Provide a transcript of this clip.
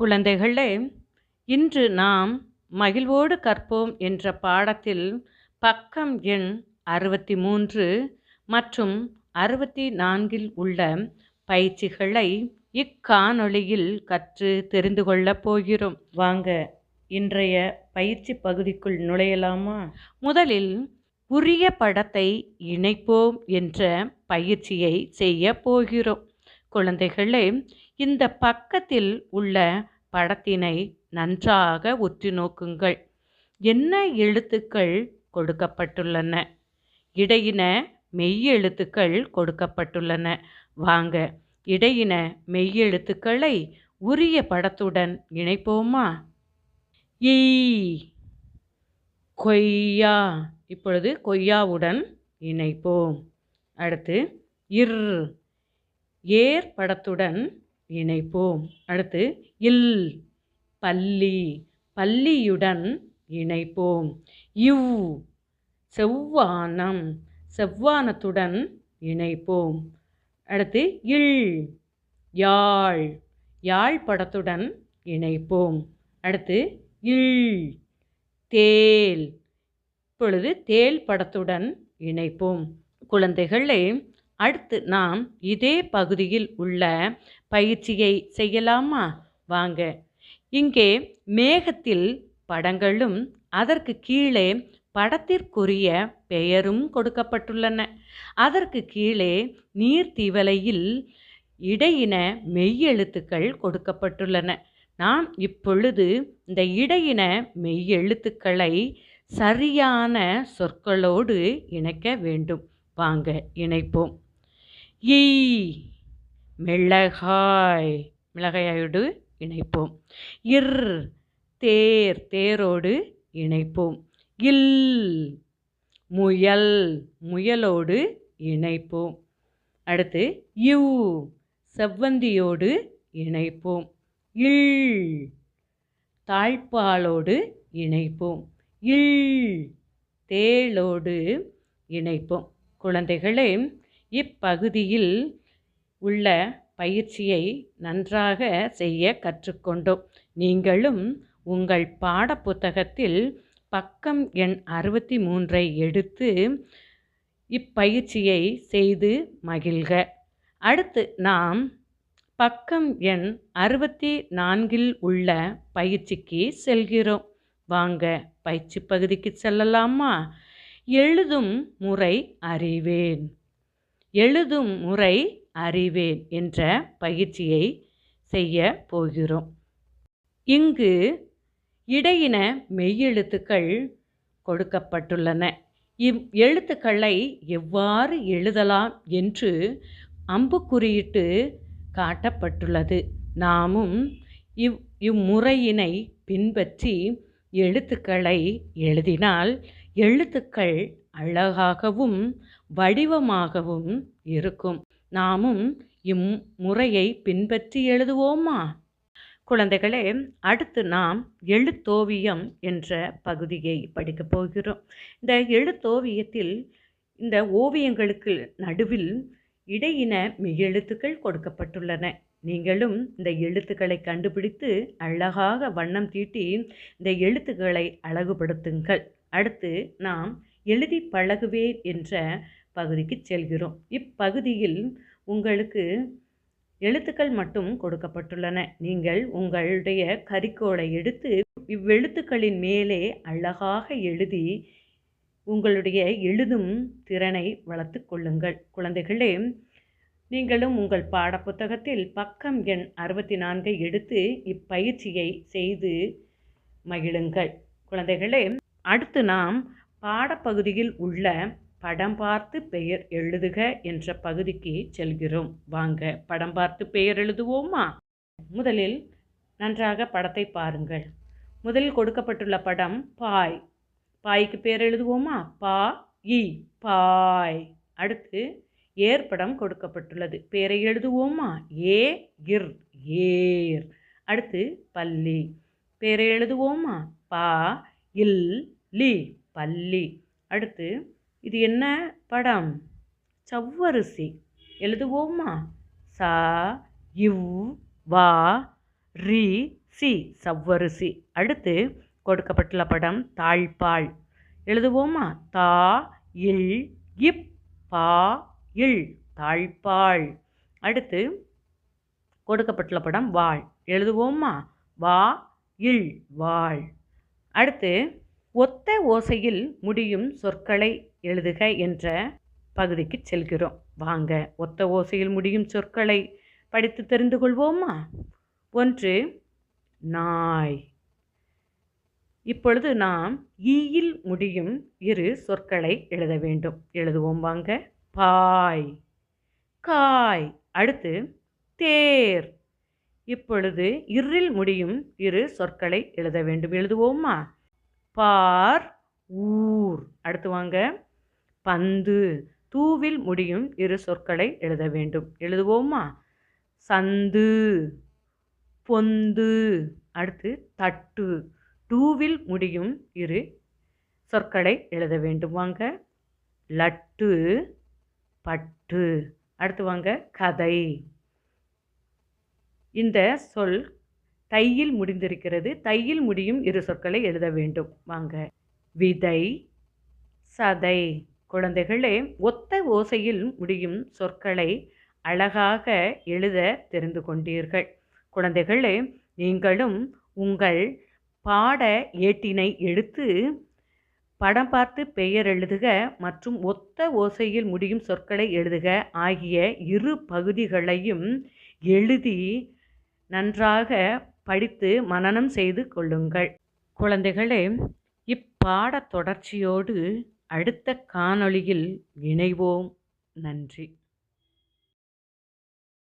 குழந்தைகளே இன்று நாம் மகிழ்வோடு கற்போம் என்ற பாடத்தில் பக்கம் எண் அறுபத்தி மூன்று மற்றும் அறுபத்தி நான்கில் உள்ள பயிற்சிகளை இக்காணொளியில் கற்று தெரிந்து கொள்ளப் போகிறோம். வாங்க இன்றைய பயிற்சி பகுதிக்குள் நுழையலாமா? முதலில் உரிய படத்தை இணைப்போம் என்ற பயிற்சியை செய்ய போகிறோம். குழந்தைகளே இந்த பக்கத்தில் உள்ள படத்தினை நன்றாக உற்று நோக்குங்கள். என்ன எழுத்துக்கள் கொடுக்கப்பட்டுள்ளன? இடையின மெய்யெழுத்துக்கள் கொடுக்கப்பட்டுள்ளன. வாங்க இடையின மெய்யெழுத்துக்களை உரிய படத்துடன் இணைப்போமா? ஈ கொய்யா. இப்பொழுது கொய்யாவுடன் இணைப்போம். அடுத்து இர் ஏர் படத்துடன் இணைப்போம். அடுத்து இல் பள்ளி பள்ளியுடன் இணைப்போம். இவ் செவ்வானம் செவ்வானத்துடன் இணைப்போம். அடுத்து இல் யாழ் யாழ் படத்துடன் இணைப்போம். அடுத்து இல் தேல் இப்பொழுது தேல் படத்துடன் இணைப்போம். குழந்தைகளே அடுத்து நாம் இதே பகுதியில் உள்ள பயிற்சியை செய்யலாமா? வாங்க. இங்கே மேகத்தில் படங்களும் அதற்கு கீழே படத்திற்குரிய பெயரும் கொடுக்கப்பட்டுள்ளன. அதற்கு கீழே நீர்த்திவலையில் இடையின மெய்யெழுத்துக்கள் கொடுக்கப்பட்டுள்ளன. நாம் இப்பொழுது இந்த இடையின மெய்யெழுத்துக்களை சரியான சொற்களோடு இணைக்க வேண்டும். வாங்க இணைப்போம். ஈ. மிளகாய். மிளகாயோடு இணைப்போம். இர். தேர். தேரோடு இணைப்போம். இல். முயல். முயலோடு இணைப்போம். அடுத்து யூ. செவ்வந்தியோடு இணைப்போம். இல். தாழ்பாலோடு இணைப்போம். இல். தேளோடு இணைப்போம். குழந்தைகளே இப்பகுதியில் உள்ள பயிற்சியை நன்றாக செய்ய கற்றுக்கொண்டோம். நீங்களும் உங்கள் பாடப்புத்தகத்தில் பக்கம் எண் அறுபத்தி மூன்றை எடுத்து இப்பயிற்சியை செய்து மகிழ்க. அடுத்து நாம் பக்கம் எண் அறுபத்தி நான்கில் உள்ள பயிற்சிக்கு செல்கிறோம். வாங்க பயிற்சி பகுதிக்கு செல்லலாமா? எழுதும் முறை அறிவேன். எழுதும் முறை அறிவேன் என்ற பயிற்சியை செய்ய போகிறோம். இங்கு இடையின மெய்யெழுத்துக்கள் கொடுக்கப்பட்டுள்ளன. இவ் எழுத்துக்களை எவ்வாறு எழுதலாம் என்று அம்புக்குறியிட்டு காட்டப்பட்டுள்ளது. நாமும் இவ் இம்முறையினை பின்பற்றி எழுத்துக்களை எழுதினால் எழுத்துக்கள் அழகாகவும் வடிவமாகவும் இருக்கும். நாமும் இம்முறையை பின்பற்றி எழுதுவோமா? குழந்தைகளே அடுத்து நாம் எழுத்தோவியம் என்ற பகுதியை படிக்கப் போகிறோம். இந்த எழுத்தோவியத்தில் இந்த ஓவியங்களுக்கு நடுவில் இடையின மெய்யெழுத்துக்கள் கொடுக்கப்பட்டுள்ளன. நீங்களும் இந்த எழுத்துக்களை கண்டுபிடித்து அழகாக வண்ணம் தீட்டி இந்த எழுத்துக்களை அழகுபடுத்துங்கள். அடுத்து நாம் எழுதி பழகுவேன் என்ற பகுதிக்கு செல்கிறோம். இப்பகுதியில் உங்களுக்கு எழுத்துக்கள் மட்டும் கொடுக்கப்பட்டுள்ளன. நீங்கள் உங்களுடைய கரிக்கோளை எடுத்து இவ்வெழுத்துக்களின் மேலே அழகாக எழுதி உங்களுடைய எழுதும் திறனை வளர்த்து கொள்ளுங்கள். குழந்தைகளே நீங்களும் உங்கள் பாடப்புத்தகத்தில் பக்கம் எண் அறுபத்தி நான்கை எடுத்து இப்பயிற்சியை செய்து மகிழுங்கள். குழந்தைகளே அடுத்து நாம் பாடப்பகுதியில் உள்ள படம் பார்த்து பெயர் எழுதுக என்ற பகுதிக்கு செல்கிறோம். வாங்க படம் பார்த்து பெயர் எழுதுவோமா? முதலில் நன்றாக படத்தை பாருங்கள். முதலில் கொடுக்கப்பட்டுள்ள படம் பாய். பாய்க்கு பேர் எழுதுவோமா? பா இ பாய். அடுத்து ஏற்படம் கொடுக்கப்பட்டுள்ளது. பேரை எழுதுவோமா? ஏ இர் ஏர். அடுத்து பள்ளி பேரை எழுதுவோமா? பா இல் லி. பள்ளி. அடுத்து இது என்ன படம்? சவ்வரிசி. எழுதுவோமா? சா இவ் வா ரி சி சவ்வரிசி. அடுத்து கொடுக்கப்பட்டுள்ள படம் தாழ்பால் எழுதுவோமா? தா இல் இப் பா இல் தாழ்பால் அடுத்து கொடுக்கப்பட்டுள்ள படம் வாள். எழுதுவோமா? வா இல் வாழ் அடுத்து ஒத்த ஓசையில் முடியும் சொற்களை எழுதுக என்ற பகுதிக்கு செல்கிறோம். வாங்க ஒத்த ஓசையில் முடியும் சொற்களை படித்து தெரிந்து கொள்வோமா? ஒன்று நாய். இப்பொழுது நாம் ஈயில் முடியும் இரு சொற்களை எழுத வேண்டும். எழுதுவோம் வாங்க. பாய். காய். அடுத்து தேர். இப்பொழுது இருள் முடியும் இரு சொற்களை எழுத வேண்டும். எழுதுவோமா? பார் ஊர். அடுத்து வாங்க. பந்து. தூவில் முடியும் இரு சொற்களை எழுத வேண்டும். எழுதுவோமா? சந்து. பொந்து. அடுத்து தட்டு. டூவில் முடியும் இரு சொற்களை எழுத வேண்டும். வாங்க. லட்டு. பட்டு. அடுத்து வாங்க. கதை. இந்த சொல் தையில் முடிந்திருக்கிறது. தையில் முடியும் இரு சொற்களை எழுத வேண்டும். வாங்க. விதை சதை. குழந்தைகளே ஒத்த ஓசையில் முடியும் சொற்களை அழகாக எழுத தெரிந்து கொண்டீர்கள். குழந்தைகளே நீங்களும் உங்கள் பாட ஏட்டினை எடுத்து படம் பார்த்து பெயர் எழுதுக மற்றும் ஒத்த ஓசையில் முடியும் சொற்களை எழுதுக. ஆகிய இரு பகுதிகளையும் எழுதி நன்றாக படித்து மனனம் செய்து கொள்ளுங்கள். குழந்தைகளே இப்பாட தொடர்ச்சியோடு அடுத்த காணொளியில் இணைவோம். நன்றி.